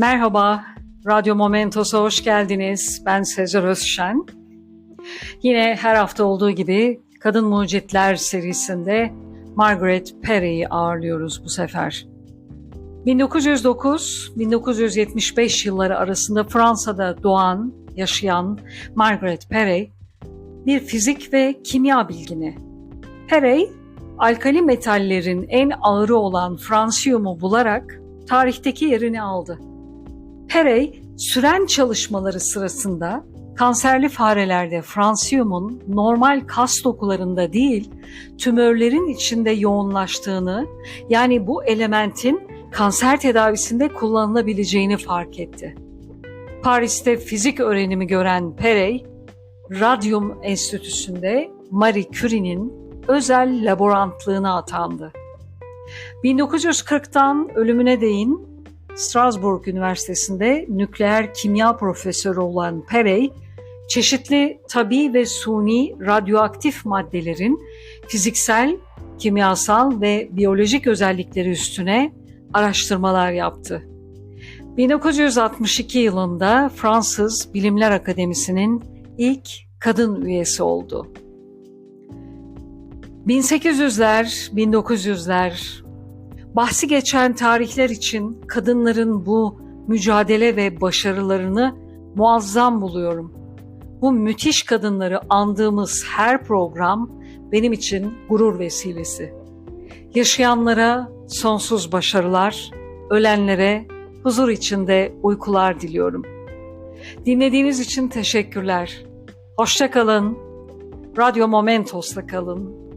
Merhaba, Radyo Momentos'a hoş geldiniz. Ben Sezer Özşen. Yine her hafta olduğu gibi Kadın Mucitler serisinde Margaret Perry'i ağırlıyoruz bu sefer. 1909-1975 yılları arasında Fransa'da doğan, yaşayan Margaret Perry bir fizik ve kimya bilgini. Perry, alkali metallerin en ağırı olan fransiyumu bularak tarihteki yerini aldı. Perey, süren çalışmaları sırasında kanserli farelerde fransiyumun normal kas dokularında değil, tümörlerin içinde yoğunlaştığını, yani bu elementin kanser tedavisinde kullanılabileceğini fark etti. Paris'te fizik öğrenimi gören Perey, Radyum Enstitüsü'nde Marie Curie'nin özel laborantlığına atandı. 1940'tan ölümüne değin Strasbourg Üniversitesi'nde nükleer kimya profesörü olan Perey, çeşitli tabi ve suni radyoaktif maddelerin fiziksel, kimyasal ve biyolojik özellikleri üstüne araştırmalar yaptı. 1962 yılında Fransız Bilimler Akademisi'nin ilk kadın üyesi oldu. 1800'ler, 1900'ler bahsi geçen tarihler için kadınların bu mücadele ve başarılarını muazzam buluyorum. Bu müthiş kadınları andığımız her program benim için gurur vesilesi. Yaşayanlara sonsuz başarılar, ölenlere huzur içinde uykular diliyorum. Dinlediğiniz için teşekkürler. Hoşça kalın. Radyo Momentos'ta kalın.